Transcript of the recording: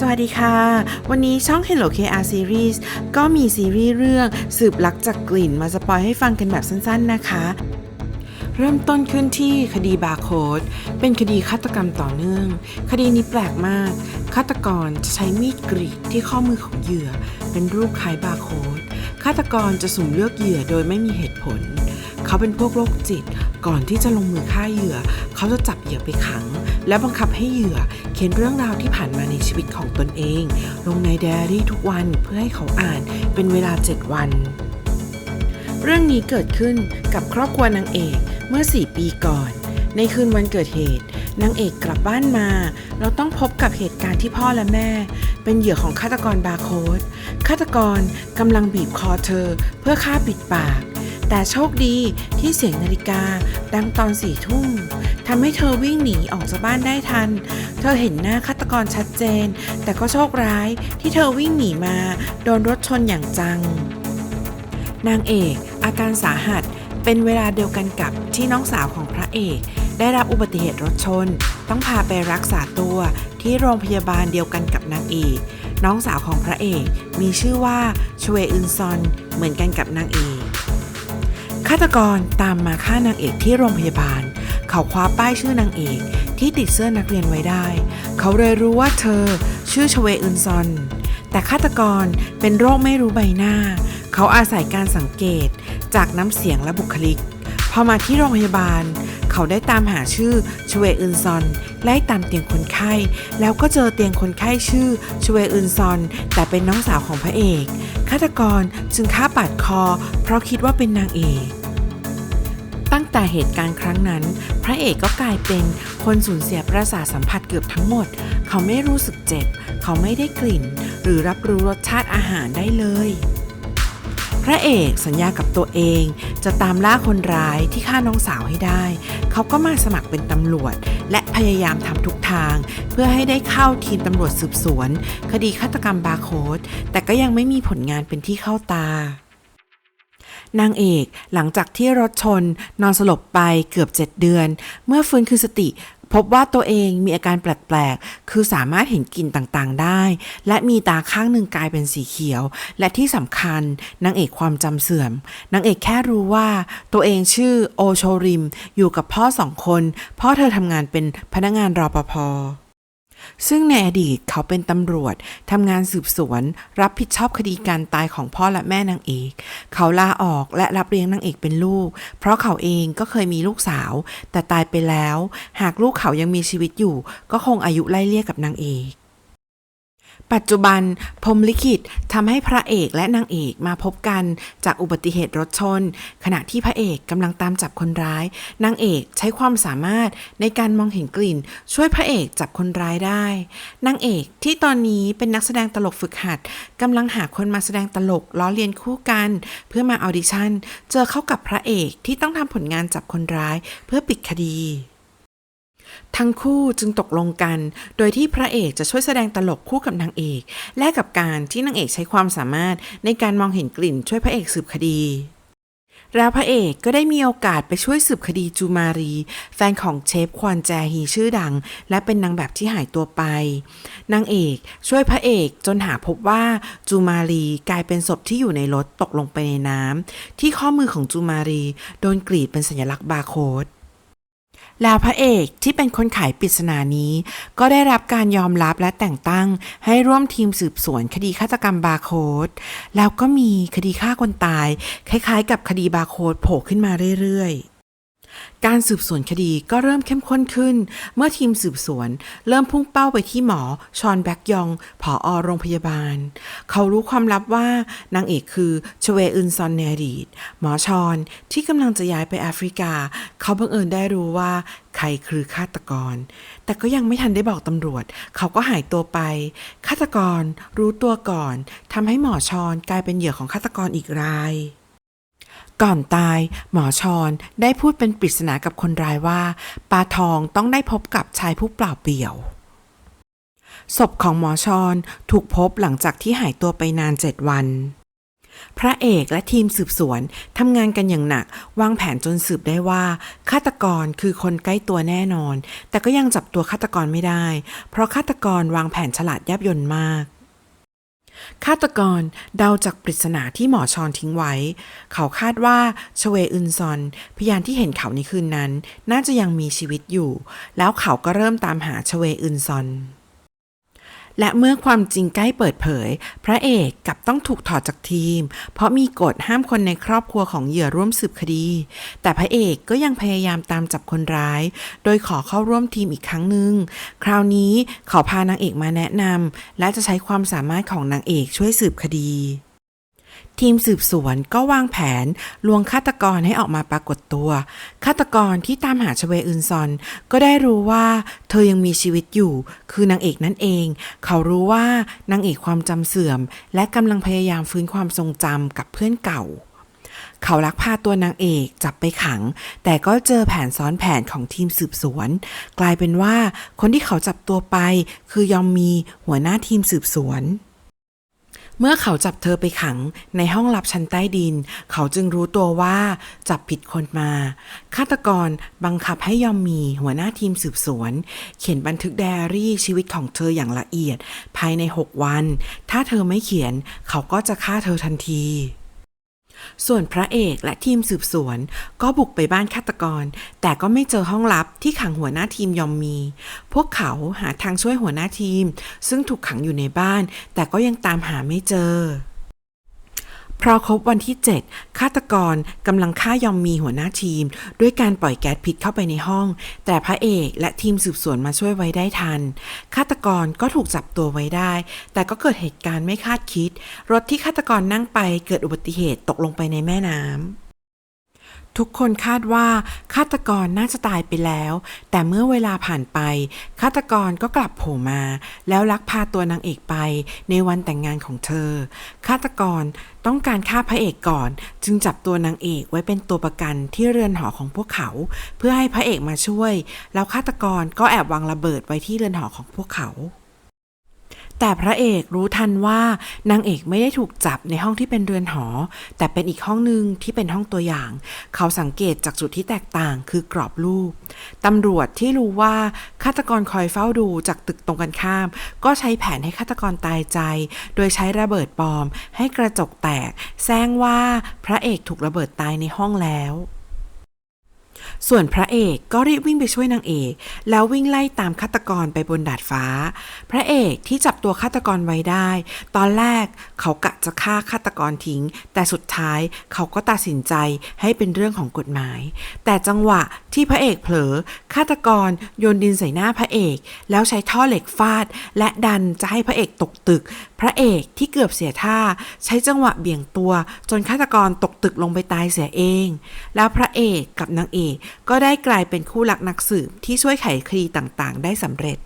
สวัสดีค่ะ วันนี้ช่อง Hello KR Series ก็มีซีรีส์เรื่องสืบลักจากกลิ่นมาสปอยให้ฟังกันแบบสั้นๆนะคะ เริ่มต้นขึ้นที่คดีบาร์โคดเป็นคดีฆาตกรรมต่อเนื่อง คดีนี้แปลกมาก ฆาตกรจะใช้มีดกรีดที่ข้อมือของเหยื่อ เป็นรูปคล้ายบาร์โคดฆาตกรจะสุ่มเลือกเหยื่อโดยไม่มีเหตุผล เขาเป็นพวกโรคจิต ก่อนที่จะลงมือฆ่าเหยื่อ เขาจะจับเหยื่อไปขัง และบังคับให้เหยื่อเขียนเรื่องราวที่ผ่านมาในชีวิตของตนเอง ลงในไดอารี่ทุกวันเพื่อให้เขาอ่านเป็นเวลา 7 วัน เรื่องนี้เกิดขึ้นกับครอบครัวนางเอกเมื่อ 4 ปีก่อน ในคืนวันเกิดเหตุนางเอกกลับบ้านมา เราต้องพบกับเหตุการณ์ที่พ่อและแม่ เป็นเหยื่อของฆาตกรบาร์โค้ดฆาตกรกำลังบีบคอเธอเพื่อฆ่าปิดปาก แต่โชคดีที่เสียงนาฬิกาดังตอนสี่ทุ่มทำให้เธอวิ่งหนีออกจากบ้านได้ทัน เธอเห็นหน้าฆาตกรชัดเจน แต่ก็โชคร้ายที่เธอวิ่งหนีมาโดนรถชนอย่างจัง นางเอกอาการสาหัสเป็นเวลาเดียวกันกับที่น้องสาวของพระเอก ได้รับอุบัติเหตุรถชน ต้องพาไปรักษาตัวที่โรงพยาบาลเดียวกันกับนางเอก น้องสาวของพระเอกมีชื่อว่าชเวอึนซอนเหมือนกันกับนางเอก ฆาตกรตามมาฆ่านางเอกที่โรงพยาบาล เขาคว้าป้ายชื่อนางเอกที่ติดเสื้อนักเรียนไว้ได้ เขาเลยรู้ว่าเธอชื่อชเวอึนซอน แต่ฆาตกรเป็นโรคไม่รู้ใบหน้า เขาอาศัยการสังเกตจากน้ำเสียงและบุคลิก พอมาที่โรงพยาบาล เขาได้ตามหาชื่อชเวอึนซอน ไล่ตามเตียงคนไข้ แล้วก็เจอเตียงคนไข้ชื่อชเวอึนซอน แต่เป็นน้องสาวของพระเอกฆาตกรจึงฆ่าปาดคอ เพราะคิดว่าเป็นนางเอกตั้งแต่เหตุการณ์ครั้งนั้น พระเอกก็กลายเป็นคนสูญเสียประสาทสัมผัสเกือบทั้งหมด เขาไม่รู้สึกเจ็บ เขาไม่ได้กลิ่น หรือรับรู้รสชาติอาหารได้เลย พระเอกสัญญากับตัวเอง จะตามล่าคนร้ายที่ฆ่าน้องสาวให้ได้ เขาก็มาสมัครเป็นตำรวจ และพยายามทำทุกทาง เพื่อให้ได้เข้าทีมตำรวจสืบสวน คดีฆาตกรรมบาร์โค้ดแต่ก็ยังไม่มีผลงานเป็นที่เข้าตานางเอกหลังจากที่รถชน นอนสลบไปเกือบ 7 เดือน เมื่อฟื้นคืนสติ พบว่าตัวเองมีอาการแปลกๆ คือสามารถเห็นกลิ่นต่างๆ ได้ และมีตาข้างหนึ่งกลายเป็นสีเขียว และที่สำคัญนางเอกความจำเสื่อม นางเอกแค่รู้ว่าตัวเองชื่อโอโชริม อยู่กับพ่อสองคน พ่อเธอทำงานเป็นพนักงานรอปภ ซึ่งในอดีตเขาเป็นตำรวจทำงานสืบสวน รับผิดชอบคดีการตายของพ่อและแม่นางเอก เขาลาออกและรับเลี้ยงนางเอกเป็นลูก เพราะเขาเองก็เคยมีลูกสาว แต่ตายไปแล้ว หากลูกเขายังมีชีวิตอยู่ ก็คงอายุไล่เลี่ยกับนางเอก ปัจจุบันพรมลิขิตทำให้พระเอกและนางเอกมาพบกันจากอุบัติเหตุรถชน ขณะที่พระเอกกำลังตามจับคนร้าย นางเอกใช้ความสามารถในการมองเห็นกลิ่น ช่วยพระเอกจับคนร้ายได้ นางเอกที่ตอนนี้เป็นนักแสดงตลกฝึกหัดกำลังหาคนมาแสดงตลกล้อเลียนคู่กัน เพื่อมาออดิชั่น เจอเข้ากับพระเอกที่ต้องทำผลงานจับคนร้าย เพื่อปิดคดี ทั้งคู่จึงตกลงกัน โดยที่พระเอกจะช่วยแสดงตลกคู่กับนางเอก แลกกับการที่นางเอกใช้ความสามารถในการมองเห็นกลิ่นช่วยพระเอกสืบคดี แล้วพระเอกก็ได้มีโอกาสไปช่วยสืบคดีจูมารี แฟนของเชฟควอนแจฮีชื่อดัง และเป็นนางแบบที่หายตัวไป นางเอกช่วยพระเอกจนหาพบว่าจูมารีกลายเป็นศพที่อยู่ในรถตกลงไปในน้ำที่ข้อมือของจูมารีโดนกรีดเป็นสัญลักษณ์บาร์โค้ด แล้วพระเอกที่เป็นคนขายปริศนานี้ ก็ได้รับการยอมรับและแต่งตั้งให้ร่วมทีมสืบสวนคดีฆาตกรรมบาร์โค้ดแล้วก็มีคดีฆ่าคนตาย คล้ายๆ กับคดีบาร์โค้ดโผล่ขึ้นมาเรื่อยๆ การสืบสวนคดีก็เริ่มเข้มข้นขึ้น เมื่อทีมสืบสวนเริ่มพุ่งเป้าไปที่หมอชอนแบ็กยองผออโรงพยาบาล เขารู้ความลับว่านางเอกคือชเวอึนซอนเนดีดหมอชอนที่กำลังจะย้ายไปแอฟริกา เขาบังเอิญได้รู้ว่าใครคือฆาตกร แต่ก็ยังไม่ทันได้บอกตำรวจ เขาก็หายตัวไป ฆาตกรรู้ตัวก่อนทำให้หมอชอนกลายเป็นเหยื่อของฆาตกรอีกราย ก่อนตายหมอชอนได้พูดเป็นปริศนากับคนร้ายว่าปลาทองต้องได้พบกับชายผู้เปล่าเปลี่ยว ศพของหมอชอนถูกพบหลังจากที่หายตัวไปนานเจ็ดวัน พระเอกและทีมสืบสวนทำงานกันอย่างหนัก วางแผนจนสืบได้ว่า ฆาตกรคือคนใกล้ตัวแน่นอน แต่ก็ยังจับตัวฆาตกรไม่ได้ เพราะฆาตกรวางแผนฉลาดยับยนมาก ฆาตกรเดาจากปริศนาที่หมอชอนทิ้งไว้ เขาคาดว่าชเวอึนซอน พยานที่เห็นเขาในคืนนั้น น่าจะยังมีชีวิตอยู่ แล้วเขาก็เริ่มตามหาชเวอึนซอน และเมื่อความจริงใกล้เปิดเผย พระเอกกับต้องถูกถอดจากทีม เพราะมีกฎห้ามคนในครอบครัวของเหยื่อร่วมสืบคดี แต่พระเอกก็ยังพยายามตามจับคนร้าย โดยขอเข้าร่วมทีมอีกครั้งหนึ่ง คราวนี้เขาพานางเอกมาแนะนำและจะใช้ความสามารถของนางเอกช่วยสืบคดี ทีมสืบสวนก็วางแผนลวงฆาตกรให้ออกมาปรากฏตัว ฆาตกรที่ตามหาชเวอึนซอน ก็ได้รู้ว่าเธอยังมีชีวิตอยู่ คือนางเอกนั่นเอง เขารู้ว่านางเอกความจำเสื่อม และกำลังพยายามฟื้นความทรงจำกับเพื่อนเก่าเขาลักพาตัวนางเอกจับไปขัง แต่ก็เจอแผนซ้อนแผนของทีมสืบสวน กลายเป็นว่าคนที่เขาจับตัวไปคือยอมมีหัวหน้าทีมสืบสวน เมื่อเขาจับเธอไปขังในห้องลับชั้นใต้ดิน เขาจึงรู้ตัวว่าจับผิดคนมา ฆาตกรบังคับให้ยอมมีหัวหน้าทีมสืบสวน เขียนบันทึกไดอารี่ชีวิตของเธออย่างละเอียด ภายใน 6 วัน ถ้าเธอไม่เขียน เขาก็จะฆ่าเธอทันที ส่วนพระเอกและทีมสืบสวน ก็บุกไปบ้านฆาตกร แต่ก็ไม่เจอห้องลับที่ขังหัวหน้าทีมยอมมี พวกเขาหาทางช่วยหัวหน้าทีม ซึ่งถูกขังอยู่ในบ้าน แต่ก็ยังตามหาไม่เจอ พอครบวันที่ 7 ฆาตกรกำลังฆ่ายอมมีหัวหน้าทีม ด้วยการปล่อยแก๊สพิษเข้าไปในห้อง แต่พระเอกและทีมสืบสวนมาช่วยไว้ได้ทัน ฆาตกรก็ถูกจับตัวไว้ได้ แต่ก็เกิดเหตุการณ์ไม่คาดคิด รถที่ฆาตกรนั่งไปเกิดอุบัติเหตุตกลงไปในแม่น้ำ ทุกคนคาดว่าฆาตกรน่าจะตายไปแล้ว แต่เมื่อเวลาผ่านไป ฆาตกรก็กลับโผล่มา แล้วลักพาตัวนางเอกไปในวันแต่งงานของเธอ ฆาตกรต้องการฆ่าพระเอกก่อน จึงจับตัวนางเอกไว้เป็นตัวประกันที่เรือนหอของพวกเขา เพื่อให้พระเอกมาช่วย แล้วฆาตกรก็แอบวางระเบิดไว้ที่เรือนหอของพวกเขา แต่พระเอกรู้ทันว่านางเอกไม่ได้ถูกจับในห้องที่เป็นเรือนหอ แต่เป็นอีกห้องหนึ่งที่เป็นห้องตัวอย่าง เขาสังเกตจากจุดที่แตกต่างคือกรอบรูปตำรวจที่รู้ว่าฆาตกรคอยเฝ้าดูจากตึกตรงกันข้าม ก็ใช้แผนให้ฆาตกรตายใจ โดยใช้ระเบิดปลอม ให้กระจกแตกแซงว่าพระเอกถูกระเบิดตายในห้องแล้ว ส่วนพระเอกก็รีบวิ่งไปช่วยนางเอก แล้ววิ่งไล่ตามฆาตกรไปบนดาดฟ้า พระเอกที่จับตัวฆาตกรไว้ได้ ตอนแรกเขากะจะฆ่าฆาตกรทิ้ง แต่สุดท้ายเขาก็ตัดสินใจให้เป็นเรื่องของกฎหมาย แต่จังหวะที่พระเอกเผลอฆาตกรโยนดินใส่หน้าพระเอก แล้วใช้ท่อเหล็กฟาด และดันจะให้พระเอกตกตึกพระเอกที่เกือบเสียท่าใช้จังหวะเบี่ยงตัว จนฆาตกรตกตึกลงไปตายเสียเอง แล้วพระเอกกับนางเอกก็ได้กลายเป็นคู่รักนักสืบที่ช่วยไขคดีต่างๆ ได้สำเร็จ